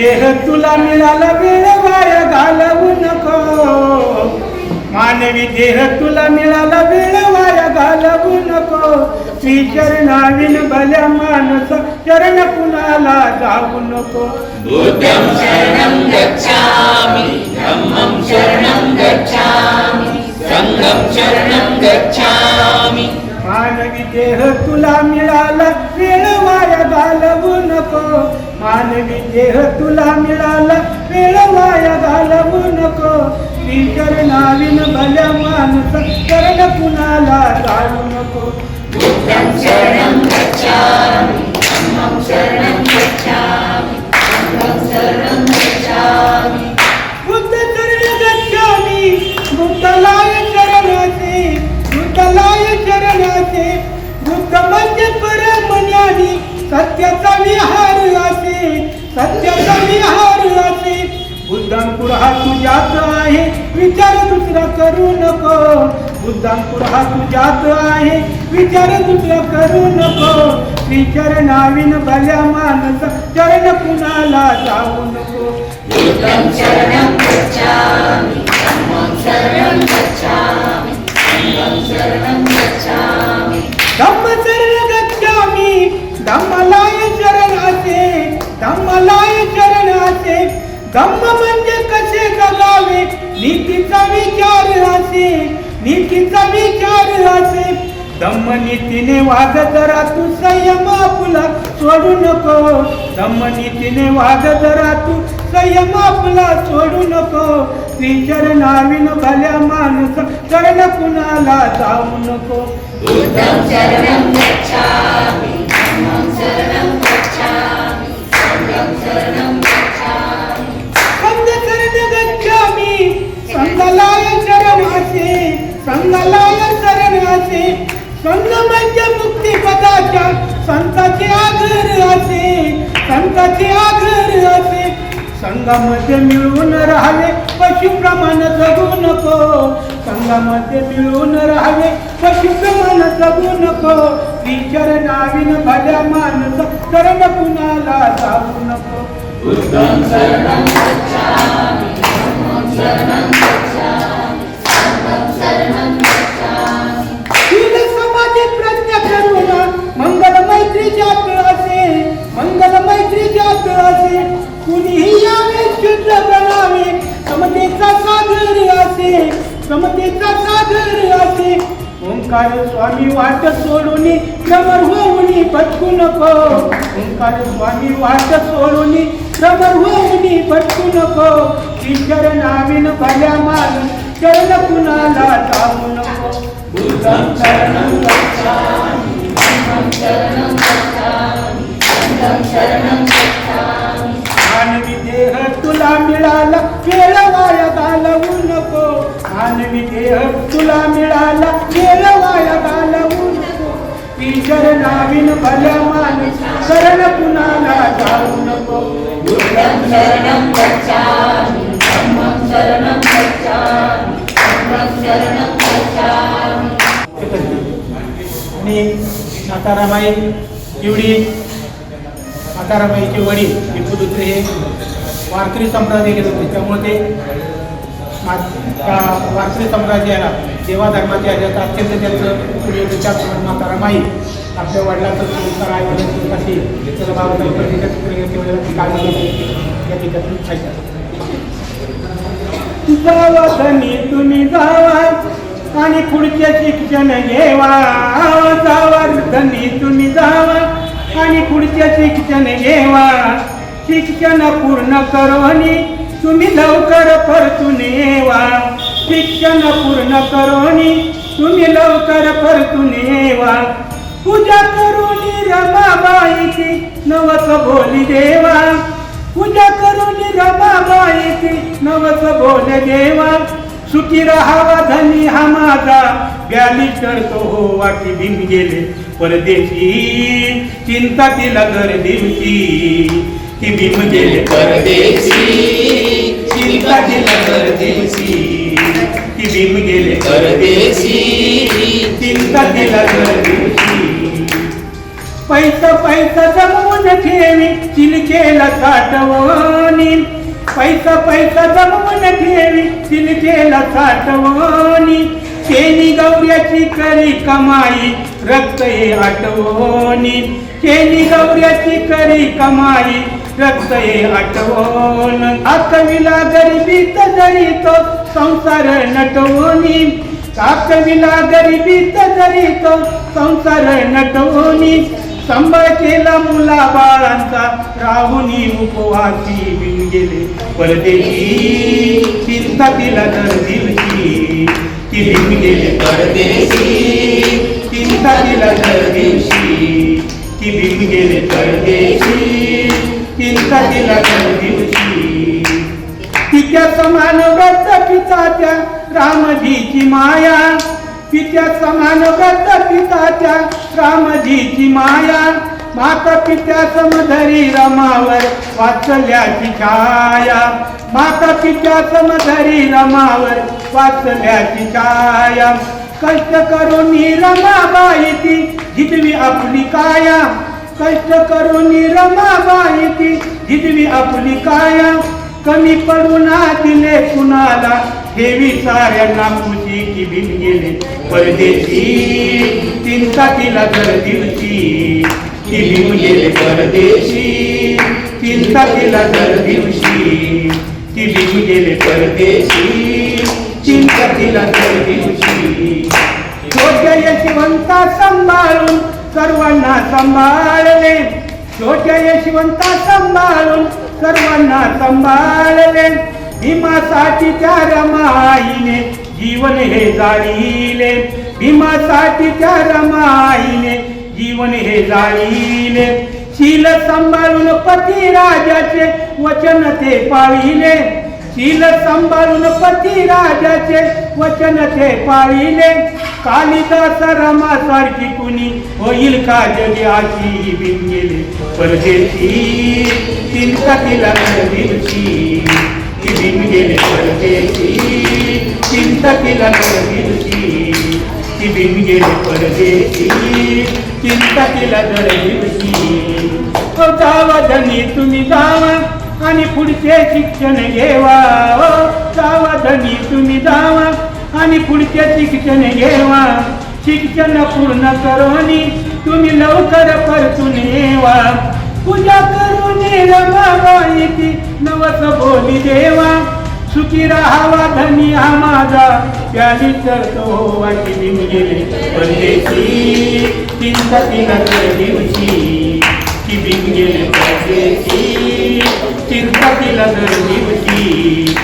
देह तुला मिळाला वेळ वाया घालवू नको. मानवी देह तुला मिळाला वेळ वाया घालवू नको. श्री चरणाविन भल्या मानस चरण कुणाला जाऊ नको. बुद्धं शरणं गच्छामि धम्मं शरणं गच्छामि शरणं गच्छामि. मानवी देह तुला मिळाला वेळ वाया घालवू नको. मानवी देह तुला मिळाला वेळ वाया घालवू नको. मी चरणाविन भल्या मानस करण कुणाला जाऊ नको. शरण हा तुझ्यात आहे. विचार दुसरा करू नको. बुद्धांकुर हा तुझ्यात आहे. विचार दुसरा करू नको. श्री चरणाविन भल्या मानस चरण कुणाला जाऊ नको. शरणं गच्छामि शरणं गच्छामि शरणं गच्छामि. धम्म चरण गच्छामी धम्मलाय चरणाचे धम्मलाय चरणाचे धम्म म्हणजे लावे नीतीचा विचार असे नीतीचा विचार असे धम्म नीतीने वाद जरा तू संयम आपला सोडू नको. धम्म नीतीने वाद जरा तू संयम आपला सोडू नको. श्री नावीन भल्या माणूस चरण कुणाला जाऊ नको. शरणं गच्छामि संग म्हणजे मुक्ती पदाच्या संताचे आगर असे संताचे आगर असे. संघामध्ये मिळून राहावे पशुप्रमाण जगू नको. संघामध्ये मिळून राहावे पशुप्रमाण जगू नको. विचार नावीन भल्या माणस करण कुणाला जाऊ नको. शरणं गच्छामि. शरणं गच्छामि. शरणं ओंकार स्वामी वाट सोडून भ्रमर होऊन भटकू नको. ओंकार स्वामी वाट सोडून भ्रमर होऊन भटकू नको. ईश्वर नाविन भल्या मान चरण कुणाला जाऊ नको. बुद्धं शरणं गच्छामि. धम्मं शरणं गच्छामि. सङ्गं शरणं गच्छामि. मानवी देह तुला मिळाला वेळ वाया घालवू नको. मानवी देह तुला मिळाला वेळ ईश्वर नाविन भल्या माणूस शरण कुणाला जाऊ नको? बुद्धं शरणं गच्छामि धम्मं शरणं गच्छामि सङ्गं शरणं गच्छामि। आणि सातारामाई एवढी सातारामाईचे वडील विपुदुत्रे हे वारकरी संप्रदाय घेत होते. त्यामुळे ते मा- वारकरी संप्रदायाला देवा धर्माच्या ह्याच्यात अत्यंत त्यांचं उपयोग त्याचप्रमाणे माता रमाई आपल्या वडिलाचं संस्कार आई वडिलांसाठी त्याचं बाबा काळजी या ठिकाणी जावा धनी तुम्ही जावा आणि पुढचे शिक्षण घेवा. जावा धनी तुम्ही जावा आणि पुढचे शिक्षण घेवा. शिक्षण पूर्ण करोनी तुम्ही लवकर परतून येवा. शिक्षण पूर्ण करोनी तुम्ही लवकर परतून येवा. पूजा करून रमाबाईची नवस बोली देवा. पूजा करून रमाबाईची नवस बोल देवा. सुखी राहावा धनी हा माझा. व्याली चढतो हो वाटी भीम गेले परदेशी. चिंता तिला घर दिवशी. ती भीम गेले परदेशी. चिंता तिला घर दिवशी. ती भीम गेले परदेशी. चिंता तिला घर दिवशी. पैसा पैसा जमवून ठेवी. चिलकेला साठवणी. पैसा पैसा जमवून ठेवी. चिलकेला साठवणी. केली गौऱ्याची करी कमाई रक्त हे आठवणी. केली गौऱ्याची करी कमाई रक्त हे आठवण. आकविला गरिबीत जरी तो संसार नटवणी. आकविला गरिबीत जरी तो संसार नटवणी. स्तंभ केला मुला बाळांचा राहुनी उपवासी बिन गेले. परदेशी चिंता तिला तर दिवशी ती बिन गेले. परदेशी चिंता तिला तर दिवशी ती बिन गेले. परदेशी चिंता तिला तर दिवशी तिच्या समान व्रत पिताच्या रामजीची माया. तिच्या समान व्रत पिताच्या रामजीची माया. माता पित्या समधरी रमावर वाचल्याची छाया. माता पित्या समधरी रमावर वाचल्याची छाया. कष्ट करून रमाबाई ती जितवी आपली काया. कष्ट करून रमाबाई ती जितवी आपली काया. कमी पडून दिले कुणाला हेवी साऱ्यांना खुशी की बिन गेले परदेशी चिंता तिला दर दिवशी की बिन गेले परदेशी चिंता तिला दर दिवशी की बिन गेले परदेशी चिंता तिला दर दिवशी छोट्या यशवंता सांभाळून सर्वांना सांभाळले। छोट्या यशवंता सांभाळून सर्वांना सांभाळले। भीमासाठी त्या रमाईने जीवन हे जाळीले भीमासाठी त्या रमाईने जीवन हे जाळीले. शील सांभाळून पती राजाचे वचन ते पाळीले. शील सांभाळून पती राजाचे वचन ते पाळीले. कालिदास रमासारखी कुणी होईल का जगे आशी बिन गेले परदेशी चिंता तिला दिवशी तिला ती बिन गेले परदेशी चिंता तिला दर दिवशी जावा धनी तुम्ही जावा आणि पुढचे शिक्षण घेवा. ओ जावा धनी तुम्ही जावा आणि पुढचे शिक्षण घेवा. शिक्षण पूर्ण करोनी तुम्ही लवकर परतून येवा. पूजा करून रमाबाई नवस बोली देवा. सुखी राहावा धनी हा माझा. प्याली तर तो वाटी बिन गेले. परदेशी चिंता तिला दिवशी की बिन गेले. परदेशी चिंता तिला दर दिवशी